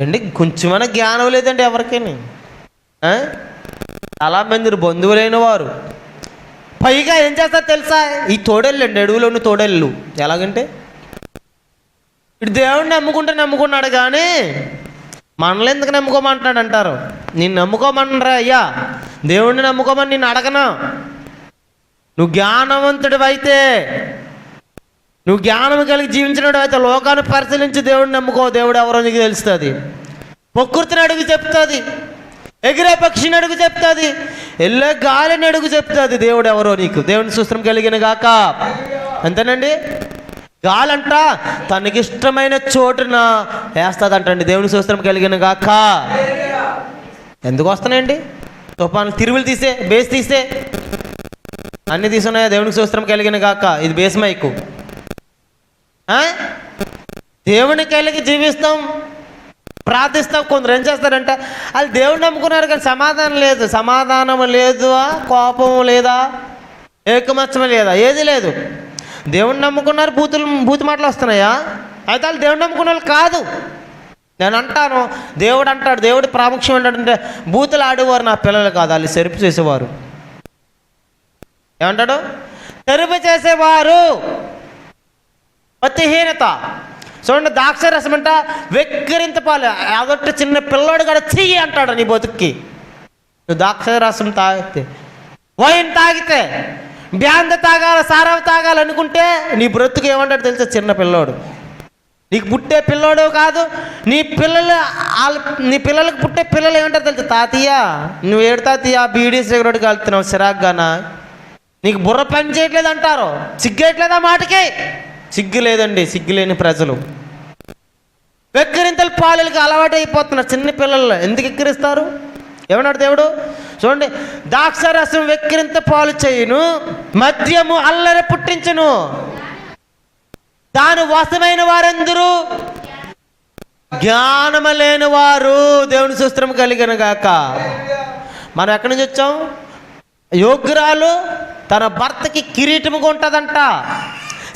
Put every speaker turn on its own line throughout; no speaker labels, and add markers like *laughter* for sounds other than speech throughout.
అండి కొంచెమైనా జ్ఞానం లేదండి ఎవరికైనా. చాలా మంది బంధువులైన వారు. పైగా ఏం చేస్తారు తెలుసా? ఈ తోడెళ్ళు అండి అడవులోని తోడెళ్ళు. ఎలాగంటే ఇటు దేవుడిని నమ్ముకుంటే నమ్ముకున్నాడు కానీ మనల్ని ఎందుకు నమ్ముకోమంటున్నాడు అంటారు. నేను నమ్ముకోమనరా అయ్యా? దేవుడిని నమ్ముకోమని నేను అడగను. నువ్వు జ్ఞానవంతుడివైతే అయితే నువ్వు జ్ఞానం కలిగి జీవించినట్టు అయితే లోకాన్ని పరిశీలించి దేవుడిని నమ్ముకో. దేవుడు ఎవరో నీకు తెలుస్తుంది. ప్రకృతిని అడుగు చెప్తుంది. ఎగిరే పక్షిని అడుగు చెప్తుంది. వెళ్ళే గాలిని అడుగు చెప్తుంది. దేవుడు ఎవరో నీకు. దేవుని సూత్రం కలిగిన గాక. అంతేనండి? గాలంట తనకిష్టమైన చోటున వేస్తుందంటండి. దేవుని సూత్రం కలిగిన గాక. ఎందుకు వస్తున్నాయండి? తుఫాను తిరువులు తీసే బేస్ తీసే. అన్ని తీసున్నాయా దేవునికి సూత్రం కలిగిన గాక. ఇది బేస్ మైకు. దేవుని కలిగి జీవిస్తాం ప్రార్థిస్తాం కొందరు ఏం చేస్తారంటే అది దేవుడు నమ్ముకున్నారు కానీ సమాధానం లేదు. సమాధానం లేదు కోపం లేదా? ఏకమత్సం లేదా? ఏది లేదు. దేవుడిని నమ్ముకున్నారు బూతులు బూతి మాటలు వస్తున్నాయా? అయితే వాళ్ళు దేవుడు నమ్ముకున్న వాళ్ళు కాదు. నేను అంటాను దేవుడు అంటాడు దేవుడి ప్రాముఖ్యం ఏంటంటే బూతులు ఆడేవారు నా పిల్లలు కాదు వాళ్ళు సెరుపు చేసేవారు. ఏమంటాడు? తెరుపు చేసేవారు. పతిహీనత. చూడండి దాక్షరసం అంట వెక్కిరింతపాలు పాలు. అదొట్టి చిన్న పిల్లోడు కూడా చెయ్యి అంటాడు నీ బతుక్కి. నువ్వు ద్రాక్షరసం తాగితే వైన్ తాగితే బ్యాంద తాగాల సారవ తాగాలనుకుంటే నీ బ్రతుకు ఏమంటాడు తెలుసా చిన్న పిల్లోడు? నీకు పుట్టే పిల్లోడు కాదు నీ పిల్లలు వాళ్ళ నీ పిల్లలకు పుట్టే పిల్లలు ఏమంటారు తెలుసు? తాతయ్య నువ్వు ఏడు తాతయ్య బీడీ సిగరెట్ కలుతున్నావు సిరాగ్గానా నీకు బుర్ర పని చేయట్లేదు అంటారు. సిగ్గేయట్లేదా మాటకి? సిగ్గు లేదండి సిగ్గులేని ప్రజలు. వెక్కిరింతలు పాలలకి అలవాటు అయిపోతున్నారు చిన్న పిల్లలు. ఎందుకు ఎక్కిరిస్తారు ఏమన్నాడు దేవుడు? చూడండి ద్రాక్షరసం వెక్కిరింత పాలు చేయును మద్యము అల్లరి పుట్టించును. దాని వశమైన వారందరూ? జ్ఞానము లేని వారు దేవుని సూత్రం కలిగిన గాక. మనం ఎక్కడి నుంచి వచ్చాం? యోగ్యురాలు తన భర్తకి కిరీటముగా ఉంటుందంట.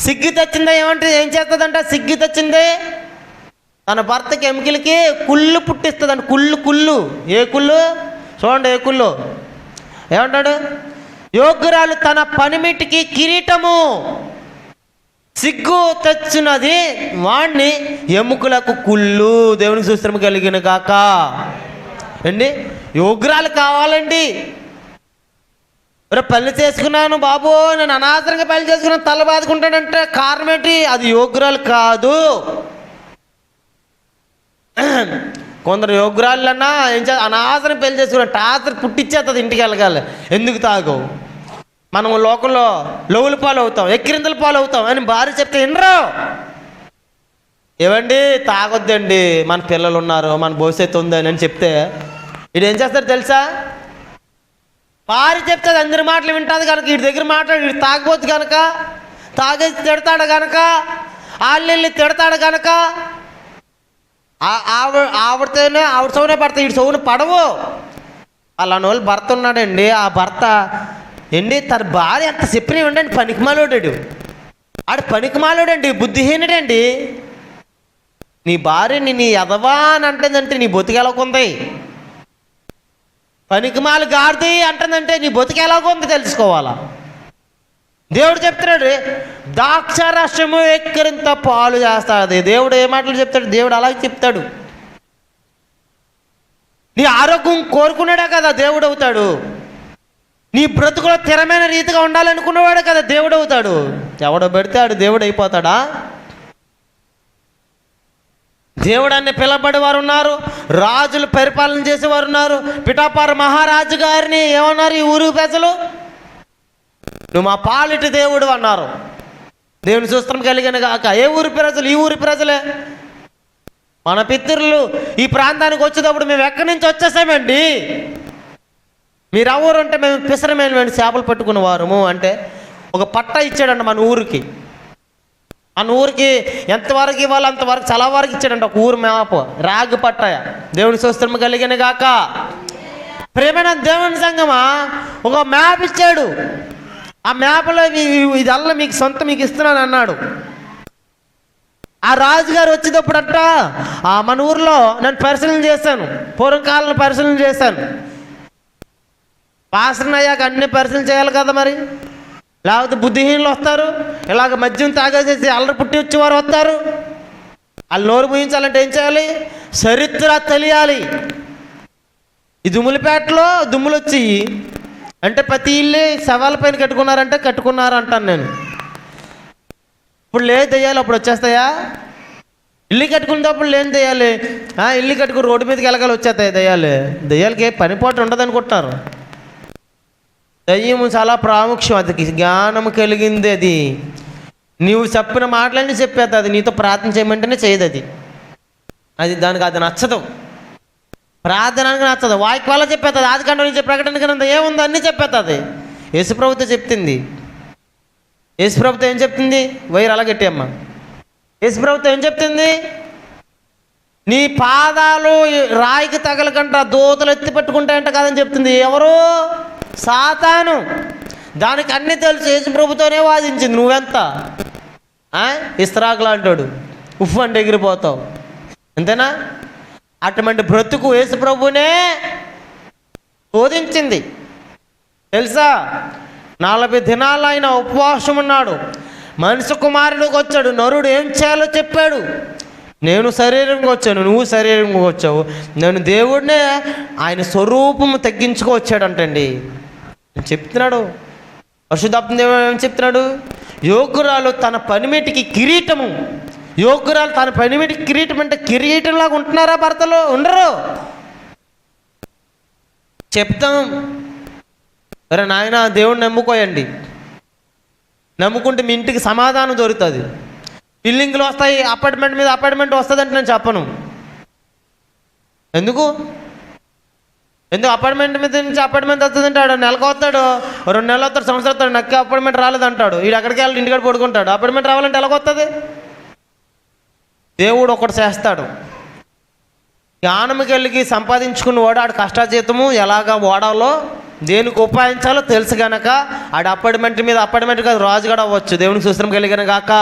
సిగ్గు తెచ్చిందే ఏమంటే ఏం చేస్తుందంట? సిగ్గు తెచ్చిందే. తన భర్తకి ఎముకలకి కుళ్ళు పుట్టిస్తుందంట. కుళ్ళు కుళ్ళు. ఏ కుళ్ళు? చూడండి ఏ కుళ్ళు? ఏమంటాడు? యోగ్యురాలు తన పనిమిటికి కిరీటము. సిగ్గు తెచ్చినది వాణ్ణి ఎముకలకు కుళ్ళు. దేవునికి సూత్రం కలిగిన కాక ఏంటి? యోగ్రాలు కావాలండి. రే పెళ్ళి చేసుకున్నాను బాబు నేను అనాథరంగా పెళ్ళి చేసుకున్నాను తల బాదుకుంటానంటే కారణం ఏంటి? అది యోగ్రాలు కాదు. కొందరు యోగ్రాలన్నా ఏం చే అనాథరం పెళ్ళి చేసుకున్నాను టాతర్ పుట్టించేస్తుంది ఇంటికి వెళ్ళగాలి. ఎందుకు తాగవు? మనం లోకంలో లవుల పాలు అవుతాం ఎక్కిరింతల పాలు అవుతాం అని భార్య చెప్తే వినరు. ఏవండి? తాగొద్దండి. మన పిల్లలు ఉన్నారు మన భవిష్యత్తు ఉందని అని చెప్తే. ఇది ఏం చేస్తారు తెలుసా? భార్య చెప్తే అందరి మాటలు వింటుంది కనుక వీడి దగ్గర మాట్లాడి వీడు తాగబోతు కనుక తాగేసి తిడతాడు కనుక ఆళ్ళెళ్ళి తిడతాడు కనుక ఆ- ఆవిడ ఆవిడతోనే ఆవిడ సౌనే పడతాయి వీడి సౌన పడవు. అలాంటి వాళ్ళు భర్త ఉన్నాడండి ఆ భర్త ఏండి తన భార్య ఎంత చెప్పినవి ఉండండి పనికిమాలోడాడు. ఆడు పనికిమాలోడండి బుద్ధిహీనుడండి. నీ భార్యని నీ ఎదవా అని అంటుందంటే నీ బతుకు పనికిమాలు గాడిది అంటుందంటే నీ బతుకు ఎలాగుంది తెలుసుకోవాలా? దేవుడు చెప్తున్నాడు ద్రాక్షరసము ఎక్కరింత పాలు చేస్తాది. దేవుడు ఏ మాటలు చెప్తాడు? దేవుడు అలాగే చెప్తాడు. నీ ఆరోగ్యం కోరుకున్నాడే కదా దేవుడు అవుతాడు. నీ బ్రతుకులో స్థిరమైన రీతిగా ఉండాలనుకున్నవాడే కదా దేవుడు అవుతాడు. ఎవడో పెడితే ఆడు దేవుడు అయిపోతాడా? దేవుడాన్ని పిలబడేవారు పిలబడి వారు ఉన్నారు రాజులు పరిపాలన చేసేవారు ఉన్నారు పిఠాపార మహారాజు గారిని ఏమన్నారు ఈ ఊరు ప్రజలు? నువ్వు మా పాలిటి దేవుడు అన్నారు. దేవుని సూత్రం కలిగిన కాక ఏ ఊరి ప్రజలు? ఈ ఊరి ప్రజలే. మన పిత్రులు ఈ ప్రాంతానికి వచ్చేటప్పుడు మేము ఎక్కడి నుంచి వచ్చేసామండి? మీరు ఎవరు అంటే మేము పిసరమైన చేపలు పట్టుకున్న వారము అంటే ఒక పట్ట ఇచ్చాడండి మన ఊరికి. మన ఊరికి ఎంతవరకు ఇవ్వాలి అంతవరకు చాలా వరకు ఇచ్చాడంట ఒక ఊరు మ్యాప్. రాగి పట్టాయ. దేవుని సూత్రం కలిగిన గాక. ప్రేమైన దేవుని సంగమా ఒక మ్యాప్ ఇచ్చాడు. ఆ మ్యాప్లో ఇదల్లా మీకు సొంత మీకు ఇస్తున్నాను అన్నాడు. ఆ రాజుగారు వచ్చేటప్పుడట ఆ మన ఊర్లో నేను పరిశీలన చేశాను. పూర్వకాలను పరిశీలన చేశాను. పాసన అయ్యాక అన్ని పరిశీలన చేయాలి కదా మరి? లేకపోతే బుద్ధిహీనులు వస్తారు. ఇలాగ మద్యం తాగేసేసి అల్లరి పుట్టి వచ్చేవారు వస్తారు. వాళ్ళు నోరు ముయించాలంటే ఏం చేయాలి? చరిత్ర తెలియాలి. ఈ దుమ్ములపేటలో దుమ్ములు వచ్చి అంటే ప్రతి ఇల్లు శవాల పైన కట్టుకున్నారంటే కట్టుకున్నారు అంటాను నేను. ఇప్పుడు లేదు దెయ్యాలి అప్పుడు వచ్చేస్తాయా? ఇల్లు కట్టుకునేటప్పుడు లేని దెయ్యాలి. ఆ, ఇల్లు కట్టుకుని రోడ్డు మీదకి వెళ్ళగాలి వచ్చేస్తాయి దెయ్యాలు? దెయ్యాలకి పనిపాటు ఉండదు అనుకుంటున్నారు దయ్యము చాలా ప్రాముఖ్యం. అది జ్ఞానం కలిగింది అది. నీవు చెప్పిన మాటలన్నీ చెప్పేది అది. నీతో ప్రార్థన చేయమంటేనే చేయదు అది. అది దానికి అది నచ్చదు. ప్రార్థనకు నచ్చదు. వాయికి వల్ల చెప్పేస్తుంది ఆది కంటే నుంచి ప్రకటన గ్రంథం ఏముందో అన్నీ చెప్పేస్తుంది యేసుప్రభుతో చెప్తుంది. యేసుప్రభుతో ఏం చెప్తుంది? వైర్ అలా గట్టియమ్మ యేసుప్రభుతో ఏం చెప్తుంది? నీ పాదాలు రాయికి తగలకంట దూతలు ఎత్తి పెట్టుకుంటాయంట కాదని చెప్తుంది. ఎవరు? సాతాను. దానికి అన్నీ తెలుసు. యేసుప్రభుతోనే వాదించింది. నువ్వెంత? ఆ? ఇస్త్రాకులు అంటాడు ఉఫ్ అంటే ఎగిరిపోతావు. అంతేనా? అటువంటి బ్రతుకు యేసుప్రభునే శోధించింది. తెలుసా? నలభై దినాలు ఆయన ఉపవాసం ఉన్నాడు. మనిషి కుమారుడికి వచ్చాడు. నరుడు ఏం చేయాలో చెప్పాడు. నేను శరీరంగా వచ్చాను. నువ్వు శరీరంగా వచ్చావు. నేను దేవుడినే ఆయన స్వరూపము తగ్గించుకు వచ్చాడంటండి. చెప్తున్నాడు. పరిశుద్ధాత్మ దేవుడు ఏం చెప్తున్నాడు? యోగురాలు తన పనిమిటికి కిరీటము. యోగురాలు తన పనిమిటికి కిరీటం అంటే కిరీటంలాగా ఉంటున్నారా భర్తలో? ఉండరు. చెప్తాం. అరే నాయన దేవుడిని నమ్ముకోయండి. నమ్ముకుంటే మీ ఇంటికి సమాధానం దొరుకుతుంది. బిల్డింగ్లు వస్తాయి అపార్ట్మెంట్ మీద అపార్ట్మెంట్ వస్తుందంటే నేను చెప్పను. ఎందుకు? ఎందుకు అపార్ట్మెంట్ మీద నుంచి అపార్ట్మెంట్ వస్తుందంటే ఆడు నెలకు వస్తాడు. రెండు నెలలు వస్తాడు సంవత్సరం వస్తాడు. నక్కి అపార్ట్మెంట్ రాలేదంటాడు వీడు ఎక్కడికి వెళ్ళి ఇంటికాడ పడుకుంటాడు. అపార్ట్మెంట్ రావాలంటే ఎలాగొస్తుంది దేవుడు ఒకటి చేస్తాడు. జ్ఞానముకి వెళ్ళి సంపాదించుకుని వాడు ఆడు కష్టాజీతము ఎలాగ ఓడాలో దేనికి ఉపాయించాలో తెలుసు గనక ఆడ అపార్ట్మెంట్ మీద అపార్ట్మెంట్ కాదు రాజుగడ అవ్వచ్చు. దేవునికి సుస్త్రం కలిగిన కాక.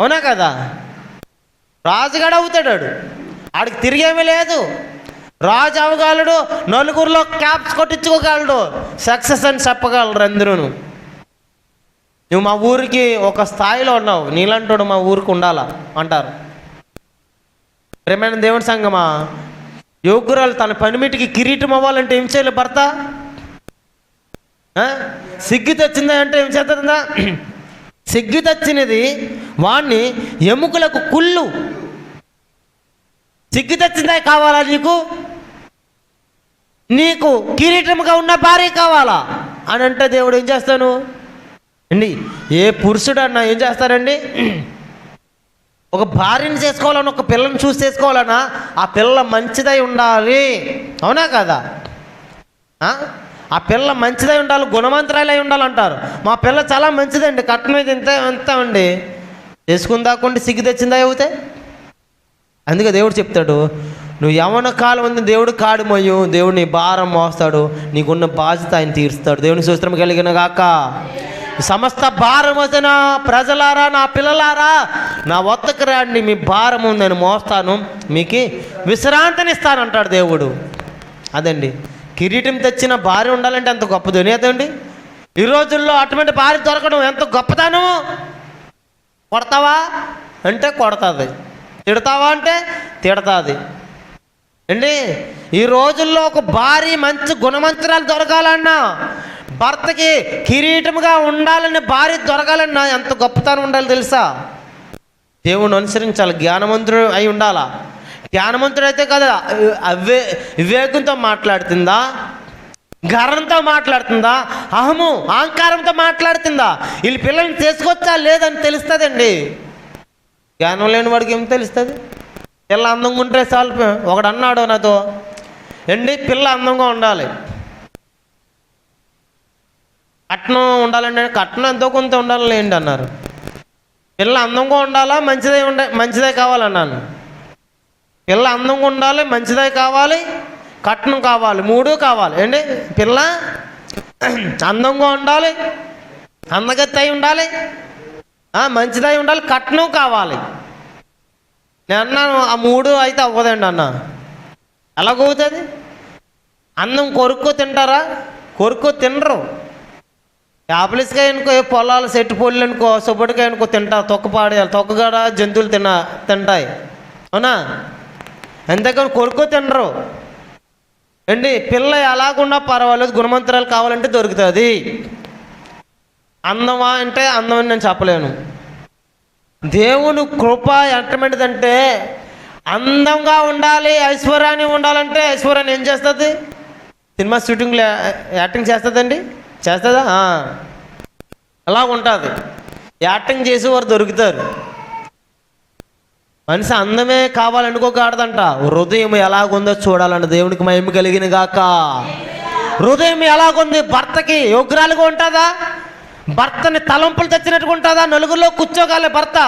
అవునా కదా? రాజుగడ అవుతాడు ఆడికి తిరిగేమీ లేదు. రాజు అవగలడు నలుగురిలో క్యాప్స్ కొట్టించుకోగలడు. సక్సెస్ అని చెప్పగలరు అందరూ నువ్వు మా ఊరికి ఒక స్థాయిలో ఉన్నావు. నీలంటాడు మా ఊరికి ఉండాలా? అంటారు. ప్రేమైన దేవుని సంగమా? యోగురాలు తన పనిమిటికి కిరీటం అవ్వాలంటే ఏం చేయాలి భర్త? సిగ్గు తెచ్చిందా అంటే ఏం చేస్తుందా సిగ్గు తెచ్చినది వాణ్ణి ఎముకలకు కుళ్ళు. సిగ్గు తెచ్చిందా కావాలా నీకు? నీకు కిరీటముగా ఉన్న భార్య కావాలా? అని అంటే దేవుడు ఏం చేస్తాను అండి ఏ పురుషుడు అన్నా ఏం చేస్తారండి ఒక భార్యని చేసుకోవాలన్నా ఒక పిల్లని చూసి చేసుకోవాలన్నా ఆ పిల్ల మంచిదై ఉండాలి. అవునా కదా? ఆ? పిల్ల మంచిదై ఉండాలి గుణవంతరాలై ఉండాలంటారు. మా పిల్ల చాలా మంచిదండి కట్నం మీద ఇంత ఎంత అండి? చేసుకుందాకుండా సిగ్గు తెచ్చిందా అవుతే అందుకే దేవుడు చెప్తాడు నువ్వు యవన కాలం ఉంది దేవుడు కాడు మోయు దేవుడు నీ భారం మోస్తాడు నీకున్న బాధ్యత ఆయన తీరుస్తాడు. దేవుని సూత్రం కలిగిన గాక. సమస్త భారం వచ్చిన ప్రజలారా నా పిల్లలారా నా వద్దకు రాండి మీ భారం నేను మోస్తాను మీకు విశ్రాంతినిస్తాను అంటాడు దేవుడు. అదండి. కిరీటం తెచ్చిన భార్య ఉండాలంటే ఎంత గొప్పదని అదండి ఈ రోజుల్లో అటువంటి భార్య దొరకడం ఎంత గొప్పతనము కొడతావా? అంటే కొడతాది. తిడతావా అంటే తిడతాది. అండి ఈ రోజుల్లో ఒక భారీ మంచి గుణమంత్రాలు దొరకాలన్నా భర్తకి కిరీటముగా ఉండాలని భార్య దొరకాలన్నా ఎంత గొప్పతనం ఉండాలి తెలుసా? దేవుని అనుసరించాలి జ్ఞానవంతుడు అయి ఉండాలా? జ్ఞానవంతుడు అయితే కదా అవే వివేకంతో మాట్లాడుతుందా? గర్వంతో మాట్లాడుతుందా? అహము అహంకారంతో మాట్లాడుతుందా? వీళ్ళు పిల్లల్ని తీసుకొచ్చా లేదని తెలుస్తుందండి. జ్ఞానం లేని వాడికి ఏం తెలుస్తుంది? పిల్ల అందంగా ఉంటే చాలు. ఒకడు అన్నాడు నాతో ఏంటి పిల్ల అందంగా ఉండాలి. కట్నం ఉండాలంటే కట్నం ఎంతో కొంత ఉండాలి ఏంటి? అన్నారు. పిల్ల అందంగా ఉండాలా? మంచిదే ఉండే మంచిదే కావాలన్నాను పిల్ల అందంగా ఉండాలి మంచిదే కావాలి కట్నం కావాలి మూడు కావాలి. ఏంటి? పిల్ల అందంగా ఉండాలి అందగత్తై ఉండాలి మంచిదై ఉండాలి కట్నం కావాలి. నేను అన్నాను ఆ మూడు అయితే అవ్వదండి అన్న. ఎలాగవుతుంది అన్నం కొరుక్కో తింటారా? కొరుక్కో తినరు. యాపిల్స్కాయ అనుకో పొలాలు సెట్టు పొల్లు అనుకో సుబ్బడికాయ అనుకో తింటా తొక్క పాడేయాలి. తొక్కగాడ జంతువులు తిన తింటాయి. అవునా? అంతేకాని కొరుక్కో తినరు. అండి పిల్ల ఎలాగున్నా పర్వాలేదు గుణమంత్రాలు కావాలంటే దొరుకుతుంది. అందమా అంటే అందం నేను చెప్పలేను. దేవుని కృప ఎట్టమంటిదంటే అందంగా ఉండాలి ఐశ్వర్యాన్ని ఉండాలంటే ఐశ్వర్యాన్ని ఏం చేస్తుంది? సినిమా షూటింగ్లో యాక్టింగ్ చేస్తుందండి? చేస్తుందా? అలా ఉంటుంది. యాక్టింగ్ చేసేవారు దొరుకుతారు. మనిషి అందమే కావాలనుకోకూడదంట హృదయం ఎలాగుందో చూడాలంట. దేవునికి మహిమ కలిగిన గాక. హృదయం ఎలాగుంది? భర్తకి యోగ్రాలుగా ఉంటుందా? భర్తని తలంపులు తెచ్చినట్టుగా ఉంటుందా? నలుగురిలో కూర్చోగాలి భర్త.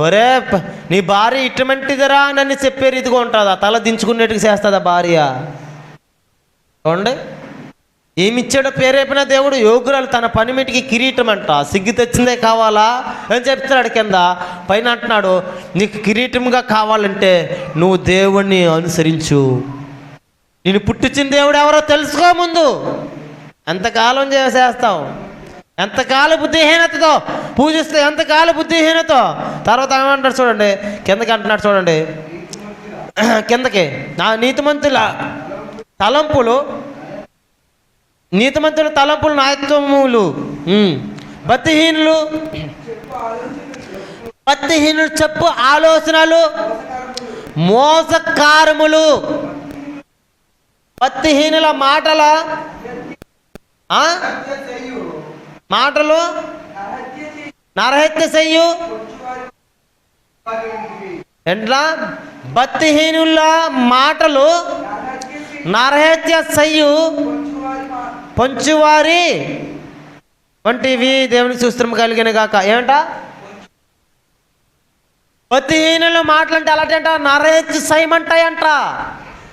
ఒరే నీ భార్య ఇటువంటిదిరా నన్ను చెప్పే రీతిగా ఉంటుందా? తల దించుకునేట్టుగా చేస్తుందా భార్య? చూడండి ఏమిచ్చాడో పేరేపిన దేవుడు? యోగురాలు తన పనిమిటికి కిరీటం అంట. సిగ్గు తెచ్చిందే కావాలా? అని చెప్తున్నాడు కింద? పైన అంటున్నాడు నీకు కిరీటంగా కావాలంటే నువ్వు దేవుణ్ణి అనుసరించు. నేను పుట్టించిన దేవుడు ఎవరో తెలుసుకో ముందు. ఎంతకాలం చేసేస్తావు ఎంతకాల బుద్ధిహీనతతో పూజిస్తే ఎంతకాల బుద్ధిహీనతో? తర్వాత ఏమంటాడు చూడండి కిందకి అంటున్నాడు చూడండి. *clears throat* కిందకి. నా నీతిమంతుల తలంపులు నీతిమంతుల తలంపులు నాయత్వములు భక్తిహీనులు భక్తిహీనులు చెప్పు ఆలోచనలు మోసకారములు. భక్తిహీనుల మాటల మాటలు? నరహత్య చెయ్యు. ఎట్లా? భక్తిహీనుల మాటలు నరహత్య చెయ్యు. పొంచువారి. వంటివి దేవుని సుస్త్రం కలిగిన గాక. ఏమంట? భక్తిహీనుల మాటలంటే అలాంటి నరహెచ్చు సైమంటాయంట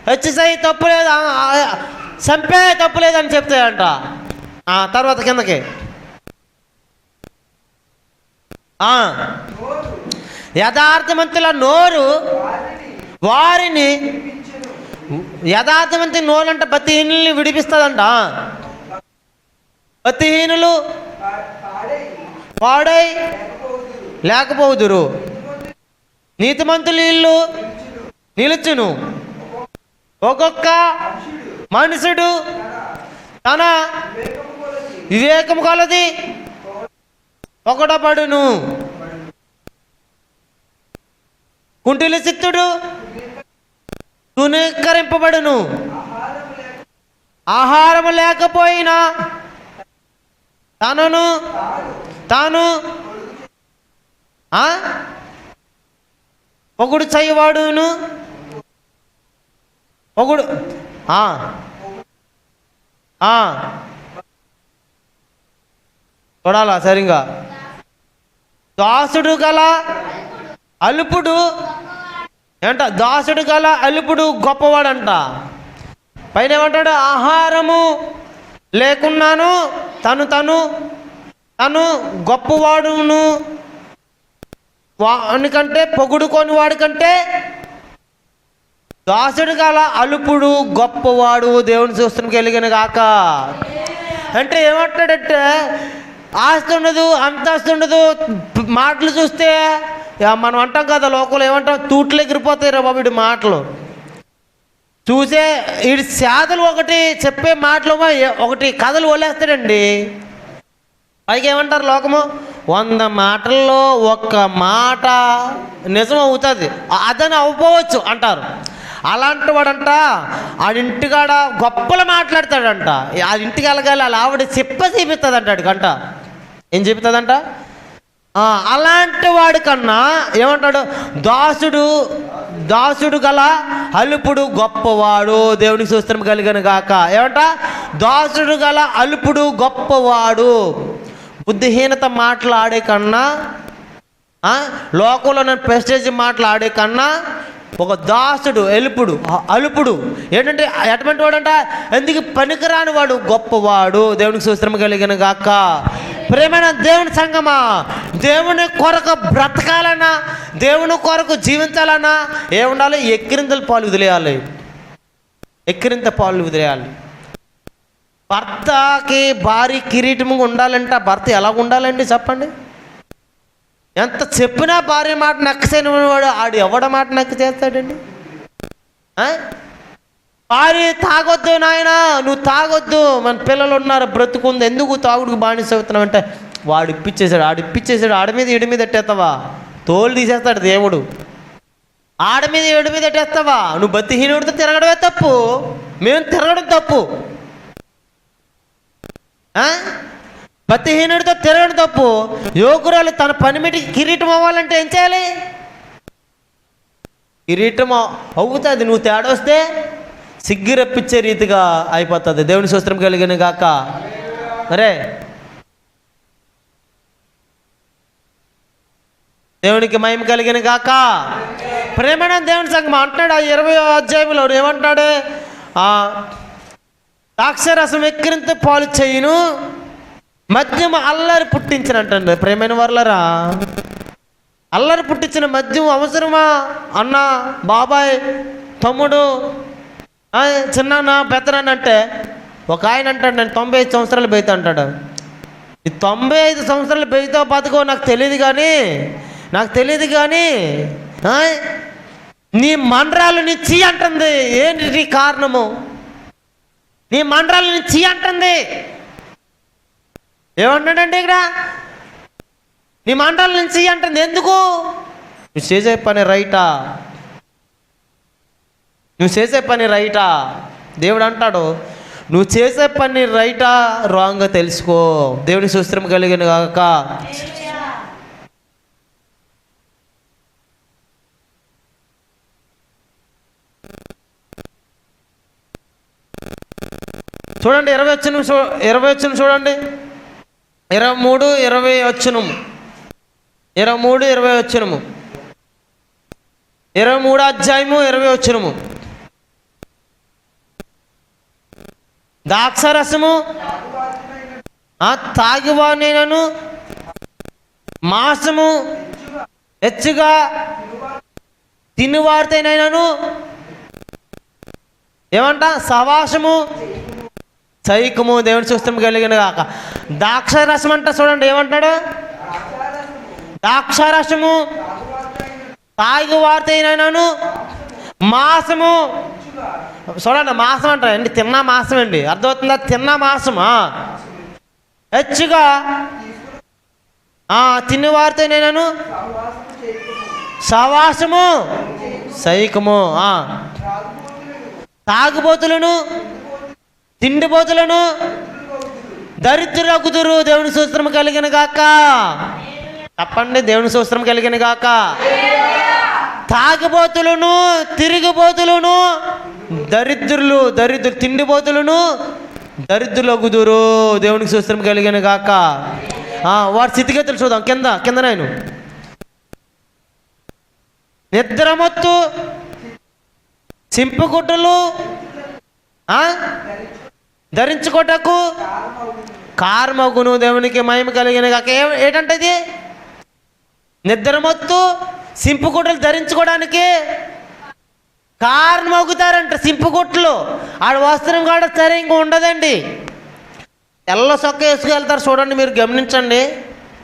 హెచ్చు సై తప్పు లేదు చంపే తప్పు లేదని చెప్తాయంట. తర్వాత కిందకి. యథార్థవంతుల నోరు వారిని యథార్థవంతి నోరు అంటే భక్తిహీనుల్ని విడిపిస్తుందంట. భక్తిహీనులు పాడై లేకపోదురు. నీతిమంతులు ఇల్లు నిలుచును. ఒక్కొక్క మనుషుడు తన వివేకం కొలది పొగడబడును. కుంటిల చిత్తుడు తునీకరింపబడును. ఆహారము లేకపోయినా తనను తాను ఆ? ఒకడు చేయవాడును. ఒకడు ఆ. చూడాలా సరిగా దాసుడు గల అలుపుడు ఏంట? దాసుడు గల అలుపుడు గొప్పవాడంట. పైన ఏమంటాడు ఆహారము లేకున్నాను తను తను తను గొప్పవాడును. వానికంటే పొగుడుకొని వాడికంటే దాసుడు గల అలుపుడు గొప్పవాడు దేవుని చూస్తున్న కలిగిన గాక అంటే ఏమంటాడంటే ఆస్తి ఉండదు అంతస్తు ఉండదు మాటలు చూస్తే మనం అంటాం కదా లోకలు ఏమంటాం? తూట్లు ఎగిరిపోతాయి రా బాబు వీడి మాటలు. చూసే వీడి శాతలు ఒకటి చెప్పే మాటలు ఒకటి కథలు వదిలేస్తాడండి. పైకి ఏమంటారు లోకము? వంద మాటల్లో ఒక్క మాట నిజం అవుతుంది. అదని అవ్వవచ్చు అంటారు. అలాంటి వాడంట ఆడింటికాడ గొప్పలు మాట్లాడతాడంట. ఆ ఇంటికి వెళ్ళగాలి అలా ఆవిడ చెప్ప చూపిస్తుంది అంటాడు గంట. ఏం చెప్తుందంట అలాంటి వాడి కన్నా ఏమంటాడు? దాసుడు దాసుడు గల అలుపుడు గొప్పవాడు. దేవునికి సూత్రం కలిగిన గాక. ఏమంట? దాసుడు గల అలుపుడు గొప్పవాడు. బుద్ధిహీనత మాట్లాడే కన్నా లోకంలో నేను ప్రెస్టేజ్ మాట్లాడే కన్నా ఒక దాసుడు ఎలుపుడు అలుపుడు. ఏంటంటే ఎటువంటి వాడంట? ఎందుకు పనికిరాని వాడు గొప్పవాడు. దేవునికి సూత్రం కలిగిన గాక. ప్రేమైన దేవుని సంగమా దేవుని కొరకు బ్రతకాలన్నా దేవుని కొరకు జీవించాలన్నా ఏముండాలి ఎక్కిరింతలు పాలు వదిలేయాలి. ఎక్కిరింత పాలు వదిలేయాలి. భర్తకి భారీ కిరీటముగా ఉండాలంటే భర్త ఎలా ఉండాలండి చెప్పండి? ఎంత చెప్పినా భార్య మాట నక్కసేని వాడు ఆడు ఎవడ మాట నక్క చేస్తాడండి? భార్య తాగొద్దు నాయన నువ్వు తాగొద్దు. మన పిల్లలు ఉన్నారు బ్రతుకుంది. ఎందుకు తాగుడుకు బానిస అవుతున్నావు అంటే వాడు ఇప్పించేశాడు ఆడు ఇప్పించేశాడు ఆడ మీద ఇడి మీద ఎట్టేస్తావా? తోలు తీసేస్తాడు దేవుడు. ఆడ మీద ఏడు మీద ఎట్టేస్తావా? నువ్వు బతిహీనుడితో తిరగడమే తప్పు. మేము తిరగడం తప్పు. ఆ? భక్తిహీనుడితో తిరగడం తప్పు. యోగురాలు తన పనిమిటికి కిరీటం అవ్వాలంటే ఏం చేయాలి? కిరీటం అవుతుంది. నువ్వు తేడా వస్తే రప్పించే రీతిగా అయిపోతుంది. దేవుని సూత్రం కలిగిన గాక. మరే? దేవునికి మహిమ కలిగిన గాక. ప్రేమణ దేవుని సంఘం అంటున్నాడు. ఆ ఇరవై అధ్యాయంలో ఏమంటాడు ఆ ద్రాక్షరసం ఎక్కిరింత పాలు చేయును. మద్యం అల్లరి పుట్టించినట్టండి ప్రేమైన వర్లరా. అల్లరి పుట్టించిన మద్యం అవసరమా? అన్న బాబాయ్ తమ్ముడు చిన్నాన్న పెద్దనాన్న అంటే ఒక ఆయన అంటాడు నేను తొంభై ఐదు సంవత్సరాలు బయట అంటాడు. ఈ తొంభై ఐదు సంవత్సరాలు బయట బతుకో నాకు తెలియదు కానీ నాకు తెలియదు కానీ నీ మండరాలు నీ చీ అంటుంది. ఏంటి కారణము? నీ మండరాలు నీ చీ అంటుంది. ఏమంటాడండి ఇక్కడ? నీ మంటల నుంచి అంటుంది ఎందుకు? నువ్వు చేసే పని రైటా? నువ్వు చేసే పని రైటా? దేవుడు అంటాడు నువ్వు చేసే పని రైటా? రాంగ్ తెలుసుకో. దేవుని సుస్త్రం కలిగిన కాక చూడండి ఇరవై వచ్చిన చూ ఇరవై వచ్చిన చూడండి. ఇరవై మూడు ఇరవై వచ్చునము ఇరవై మూడు ఇరవై వచ్చునము ఇరవై మూడు అధ్యాయము ఇరవై వచ్చునము దాక్షరసము ఆ తాగివానైనను మాసము హెచ్చుగా తినువారితేనైనాను ఏమంట? సవాసము చైకము దేవుని చూస్తాం కలిగిన కాక ద్రాక్షరసం అంట చూడండి ఏమంటాడు ద్రాక్షరసము తాగి వార్తైనాను మాసము. చూడండి మాసం అంటారు అండి తిన్న మాసం అండి. అర్థమవుతుందా? తిన్న మాసమా హెచ్చుగా తిన్న వార్తైనాను సవాసము సైకము ఆ. తాగుబోతులను తిండిపోతులను దరిద్రులకుదురు దేవుని సూత్రం కలిగిన గాక. తప్పండి దేవుని సూత్రం కలిగిన గాక. తాగిపోతులను తిరిగిపోతులను దరిద్రులు దరిద్రులు తిండిపోతులను దరిద్రులగుదురు దేవునికి సూత్రం కలిగిన గాక. ఆ, వారి స్థితిగతులు చూద్దాం. కింద కింద నేను. నిద్రమత్తు చింపుకుట్టులు ఆ? ధరించుకోటకు కార్మగును దేవునికి మహిమ కలిగిన కాక ఏంటంటే ఇది? నిద్రమొత్తు సింపుగుడ్డలు ధరించుకోవడానికి కార్మగుతారంట సింపుగుట్లు ఆడ వస్త్రం కూడా సరే ఇంక ఉండదండి. తెల్ల సొక్క వేసుకెళ్తారు చూడండి మీరు గమనించండి.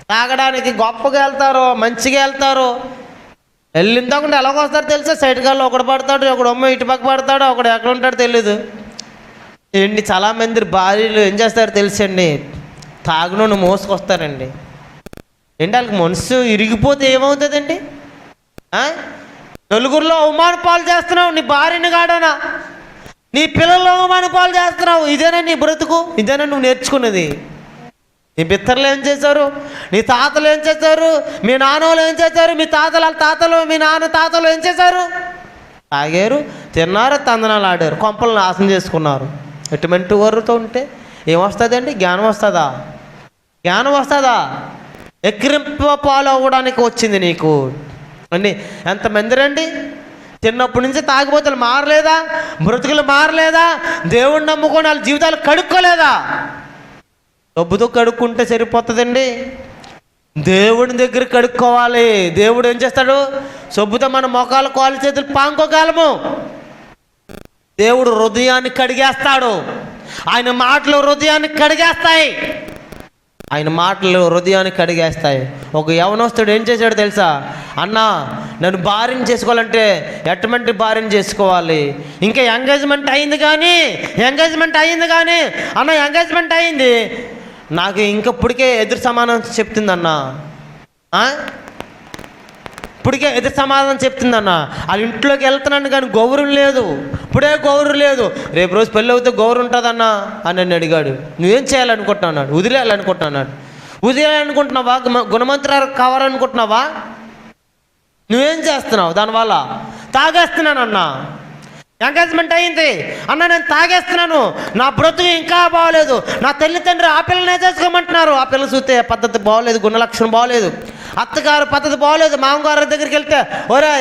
తాగడానికి గొప్పగా వెళ్తారు మంచిగా వెళ్తారు. వెళ్ళిన ఎలాగొస్తారు తెలుసా? సైడ్ గాల్లో ఒకడు పడతాడు ఒకడు అమ్మ ఇటు పక్క పడతాడు ఒకడు ఎక్కడ ఉంటాడో తెలియదు ఏంటి చాలా మంది భార్యలు ఏం చేస్తారో తెలుసండి? తాగునూనె మోసుకొస్తారండి. ఏంటి వాళ్ళకి మనసు ఇరిగిపోతే ఏమవుతుందండి? నలుగురిలో అవమాన పాలు చేస్తున్నావు నీ భార్యని కాడనా. నీ పిల్లల్లో అవమాన పాలు చేస్తున్నావు. ఇదేనా నీ బ్రతుకు? ఇదేనా నువ్వు నేర్చుకున్నది? నీ పిత్తర్లు ఏం చేశారు? నీ తాతలు ఏం చేశారు? మీ నాన్నలు ఏం చేశారు? మీ తాతల తాతలు మీ నాన్న తాతలు ఏం చేశారు? తాగారు తిన్నారు తందనాలు ఆడారు కొంపలు నాశనం చేసుకున్నారు. ఎటువంటి వరుతో ఉంటే ఏమొస్తుందండి? జ్ఞానం వస్తుందా? జ్ఞానం వస్తుందా? ఎక్కిరింప పాలు అవ్వడానికి వచ్చింది నీకు. అండి ఎంతమంది రండి? చిన్నప్పటి నుంచి తాగిపోతలు మారలేదా? బ్రతుకులు మారలేదా? దేవుణ్ణి నమ్ముకొని వాళ్ళ జీవితాలు కడుక్కోలేదా? డబ్బుతో కడుక్కుంటే సరిపోతుందండి. దేవుని దగ్గర కడుక్కోవాలి. దేవుడు ఏం చేస్తాడు? సొబ్బుతో మన మొఖాలు కాలు చేతులు పాంకోగలము. దేవుడు హృదయాన్ని కడిగేస్తాడు. ఆయన మాటలు హృదయాన్ని కడిగేస్తాయి. ఆయన మాటలు హృదయాన్ని కడిగేస్తాయి. ఒక యవనస్తుడు ఏం చేశాడు తెలుసా? అన్న నన్ను భార్యను చేసుకోవాలంటే ఎటువంటి భార్యను చేసుకోవాలి. ఇంకా ఎంగేజ్మెంట్ అయింది కానీ ఎంగేజ్మెంట్ అయింది కానీ అన్న ఎంగేజ్మెంట్ అయింది. నాకు ఇంకా ఇప్పటికే ఎదురు సమానం చెప్తుంది అన్న ఇప్పటికే ఎదురు సమాధానం చెప్తుందన్న. వాళ్ళ ఇంట్లోకి వెళ్తున్నాను కానీ గౌరవం లేదు. ఇప్పుడే గౌరవం లేదు. రేపు రోజు పెళ్ళి అవుతే గౌరవం ఉంటుందన్న అని నన్ను అడిగాడు. నువ్వేం చేయాలనుకుంటున్నాడు వదిలేయాలనుకుంటున్నాడు వదిలేయాలనుకుంటున్నావా? గుణమంత్రాలు కావాలనుకుంటున్నావా? నువ్వేం చేస్తున్నావు దానివల్ల? తాగేస్తున్నానన్నా. ఎంగేజ్మెంట్ అయింది. అన్న నేను తాగేస్తున్నాను. నా బ్రతుకు ఇంకా బాగోలేదు నా తల్లిదండ్రి ఆ పిల్లనే చేసుకోమంటున్నారు. ఆ పిల్ల చూస్తే పద్ధతి బాగోలేదు గుణలక్షణం బాగోలేదు అత్తగారు పద్ధతి బాగోలేదు మామగారి దగ్గరికి వెళ్తే ఒరే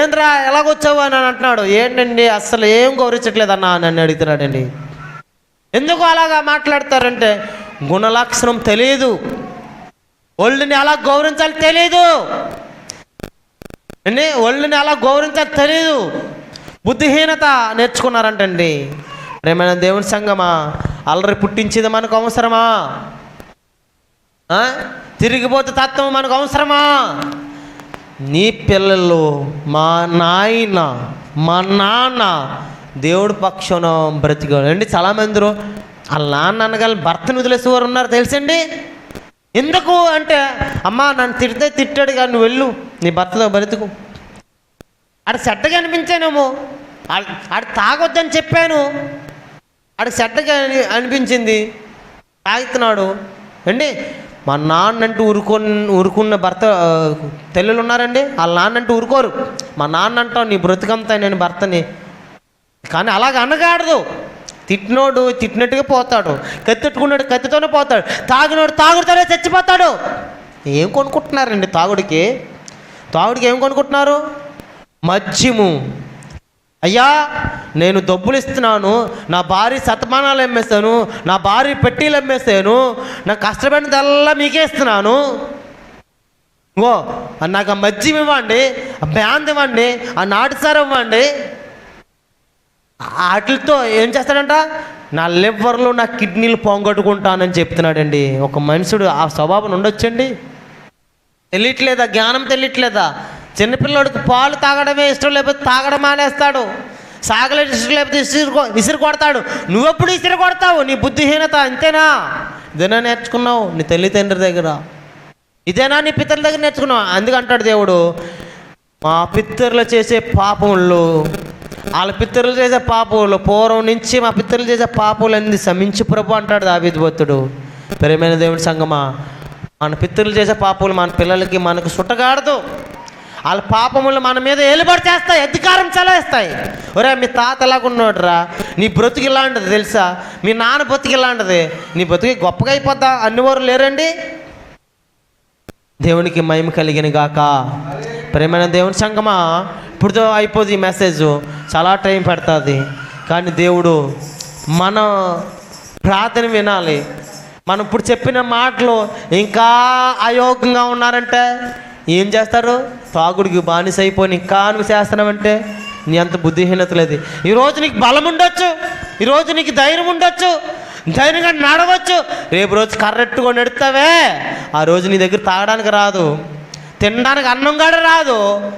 ఏంద్రా ఎలాగొచ్చావు? అని అంటున్నాడు. ఏంటండి అస్సలు ఏం గౌరవించట్లేదు అన్న నన్ను అడుగుతున్నాడండి. ఎందుకు అలాగా మాట్లాడతారంటే గుణలక్షణం తెలియదు ఒళ్ళుని ఎలా గౌరవించాలి తెలియదు అండి ఒళ్ళుని ఎలా గౌరవించాలి తెలియదు బుద్ధిహీనత నేర్చుకున్నారంటండి. ప్రేమైన దేవుని సంగమా అల్లరి పుట్టించేది మనకు అవసరమా? తిరిగిపోతే తత్వం మనకు అవసరమా? నీ పిల్లలు మా నాయన మా నాన్న దేవుడి పక్షాన బ్రతికాడు అండి చాలామంది వాళ్ళ నాన్న అనగానే భర్తను వదిలేసేవారు ఉన్నారు తెలుసండి? ఎందుకు అంటే అమ్మా నన్ను తిడితే తిట్టాడు కానీ నువ్వు వెళ్ళు నీ భర్తతో బ్రతుకు. అక్కడ చెడ్డగా అనిపించానేమో. ఆడ తాగొద్దని చెప్పాను. ఆడ చెడ్డగా అని అనిపించింది. తాగుతున్నాడు. అండి మా నాన్న అంటూ ఊరుకున్న భర్త ఆ, తల్లులు ఉన్నారండి? వాళ్ళ నాన్నంటూ ఊరుకోరు. మా నాన్న అంటావు నీ బ్రతుకంతా నేను భర్తని. కానీ అలాగ అనగాడదు. తిట్టినోడు తిట్టినట్టుగా పోతాడు. కత్తిట్టుకున్నాడు కత్తితోనే పోతాడు. తాగినోడు తాగుడుతోనే చచ్చిపోతాడు. ఏం కొనుక్కుంటున్నారండి తాగుడికి? తాగుడికి ఏం కొనుక్కుంటున్నారు? మద్యము. అయ్యా నేను డబ్బులు ఇస్తున్నాను నా భార్య శతమానాలు అమ్మేస్తాను నా భార్య పెట్టీలు అమ్మేస్తాను నా కష్టపడినదల్లా మీకే ఇస్తున్నాను. ఓ నాకు ఆ మద్యం ఇవ్వండి ఆ బ్యాండ్ ఇవ్వండి ఆ నాటుసారం ఇవ్వండి. వాటితో ఏం చేస్తాడంట? నా లివర్లో నా కిడ్నీలు పొంగొట్టుకుంటానని చెప్తున్నాడండి. ఒక మనుషుడు ఆ స్వభావం ఉండొచ్చండి? తెలియట్లేదా? జ్ఞానం తెలియట్లేదా? చిన్నపిల్లడికి పాలు తాగడమే ఇష్టం లేకపోతే తాగడం మానేస్తాడు. సాగలేదు ఇష్టం లేకపోతే ఇసురు ఇసురు కొడతాడు. నువ్వెప్పుడు ఇసురు కొడతావు? నీ బుద్ధిహీనత అంతేనా? ఇదేనా నేర్చుకున్నావు? నీ తల్లిదండ్రుల దగ్గర. ఇదేనా నీ పితరుల దగ్గర నేర్చుకున్నావు? అందుకంటాడు దేవుడు మా పిత్తరులు చేసే పాపములు వాళ్ళ పిత్తరులు చేసే పాపములు పూర్వం నుంచి మా పితరులు చేసే పాపములన్నీ సమించి ప్రభు అంటాడు దావీదు ప్రేమైన దేవుడి సంగమా మన పిత్తరులు చేసే పాపములు మన పిల్లలకి మనకు సుట్టగాడదు. వాళ్ళ పాపములు మన మీద ఏలుబడి చేస్తాయి అధికారం చలాయిస్తాయి. ఒరే మీ తాత ఎలాగున్నాడురా? నీ బ్రతుకు ఇలాంటిది తెలుసా? మీ నాన్న బ్రతుకు ఇలాంటిది. నీ బ్రతుకు గొప్పగా అయిపోద్దా? అన్ని వారు లేరండి? దేవునికి మహిమ కలిగిన గాక. ప్రేమైన దేవుని సంగమా? ఇప్పుడు అయిపోదు ఈ మెసేజ్ చాలా టైం పెడుతుంది. కానీ దేవుడు మన ప్రార్థన వినాలి. మనం ఇప్పుడు చెప్పిన మాటలు ఇంకా అయోగ్యంగా ఉన్నారంటే? ఏం చేస్తారు? తాగుడికి బానిస అయిపోయి ఇంకా నువ్వు చేస్తున్నావంటే నీ అంత బుద్ధిహీనత లేదు. ఈరోజు నీకు బలం ఉండొచ్చు ఈరోజు నీకు ధైర్యం ఉండొచ్చు ధైర్యంగా నడవచ్చు. రేపు రోజు కరెక్ట్గా నడుస్తావే. ఆ రోజు నీ దగ్గర తాగడానికి రాదు తినడానికి అన్నం కూడా రాదు.